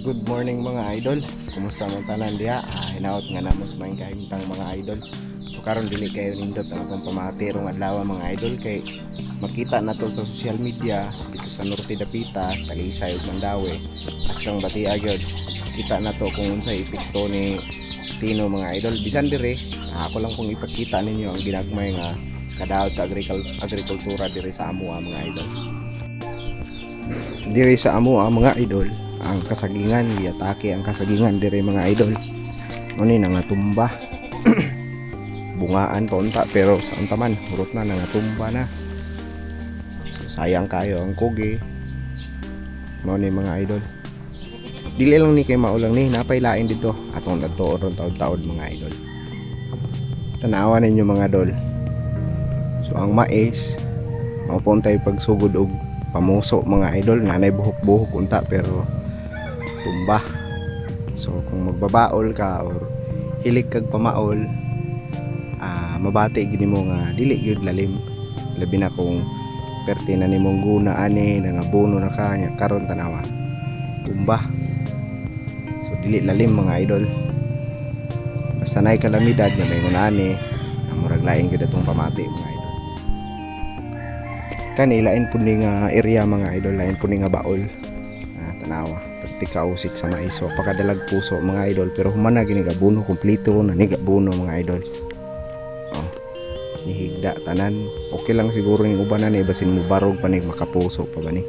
Good morning mga idol. Kumusta man tanan diha? Ah, hinaot nga namos maing kahimtang mga idol. So karon dili kayo nindot ang atong pamatirong adlaw mga idol kay makita na to sa social media dito sa Norte Dapita, Talisay ug Mandawi. Aslang Batia gyud. Kita na to kung unsay epekto ni Tino mga idol. Bisan dire, ah, ako lang kung ipakita ninyo ang ginagmay nga kadaot sa agrikul agrikultura dire sa amo ah, mga idol. Dire sa amo ah, mga idol, ang kasagingan giatake ang kasagingan dire mga idol. Ano ni nga tumba bungaan pa unta pero sa unta man hurot na nga tumba na. So, sayang kayo ang kugi. Mo ni mga idol? Dili lang ni kay maulang ni napay lain dito. Atong adto ron taud-taud mga idol. Tanawa ninyo mga idol. So ang mais maupuntay pagsugod og pamuso mga idol. Nanay buhok-buhok unta pero tumba so kung magbabaol ka or hilig kag pamaol ah mabati gini mo nga dili gyud lalim. Labi na kung perti na nimong guna ani nga bono na ka karon tanawa. Tumba. So dili lalim mga idol. Basta nay kalamidad nga may ani murag lain gyud atong pamati mga idol. Kani lain pud ni nga area mga idol lain pud ni nga baol tanawa. Pagtika usik sa mais so pakadalag puso mga idol. Pero humana gini ka buno kompleto na ni buno mga idol. Oh nihigda tanan. Okay lang siguro yung uban na ni basin mo barog pa ni makapuso pa ba ni.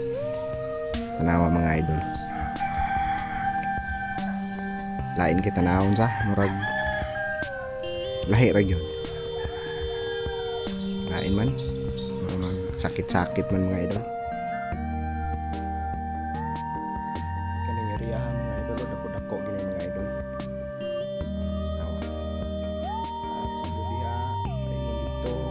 Tanawa mga idol. Lain kita naon sa murag. Lahi ra gyud lain man. Sakit-sakit man mga idol Cristo.